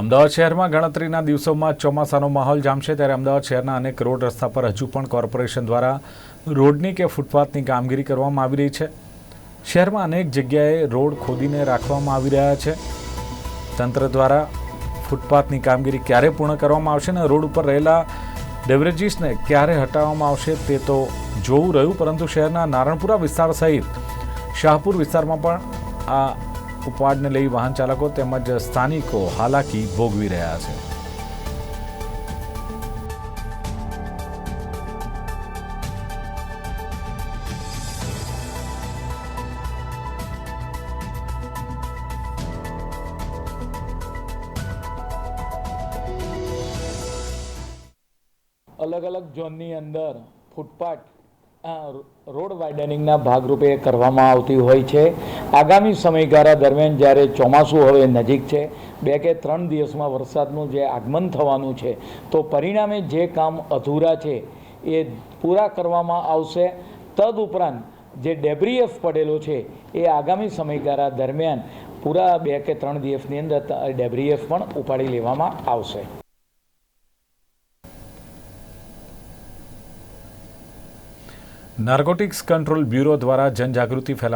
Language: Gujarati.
અમદાવાદ શહેરમાં ગણતરીના દિવસોમાં ચોમાસાનો માહોલ જામશે ત્યારે અમદાવાદ શહેરના અનેક રોડ રસ્તા પર હજુ પણ કોર્પોરેશન દ્વારા રોડની કે ફૂટપાથની કામગીરી કરવામાં આવી રહી છે. શહેરમાં અનેક જગ્યાએ રોડ ખોદીને રાખવામાં આવી રહ્યા છે. તંત્ર દ્વારા ફૂટપાથની કામગીરી ક્યારે પૂર્ણ કરવામાં આવશે અને રોડ ઉપર રહેલા ડેવરેજીસને ક્યારે હટાવવામાં આવશે તે તો જોવું રહ્યું, પરંતુ શહેરના નારણપુરા વિસ્તાર સહિત શાહપુર વિસ્તારમાં પણ આ ઉપાડને લઈ વાહન ચાલકો તેમજ સ્થાનિકો હાલાકી ભોગવી રહ્યા છે અલગ અલગ ઝોનની અંદર ફૂટપાથ આ રોડ વાઇડનિંગના ભાગરૂપે કરવામાં આવતી હોય છે. આગામી સમયગાળા દરમિયાન જ્યારે ચોમાસું હવે નજીક છે, બે કે ત્રણ દિવસમાં વરસાદનું જે આગમન થવાનું છે, તો પરિણામે જે કામ અધૂરા છે એ પૂરા કરવામાં આવશે. તદુપરાંત જે ડેબ્રીએફ પડેલો છે એ આગામી સમયગાળા દરમિયાન પૂરા બે કે ત્રણ દિવસની અંદર ડેબ્રીએફ પણ ઉપાડી લેવામાં આવશે. નાર્કોટિક્સ કંટ્રોલ બ્યુરો દ્વારા જનજાગૃતિ ફેલા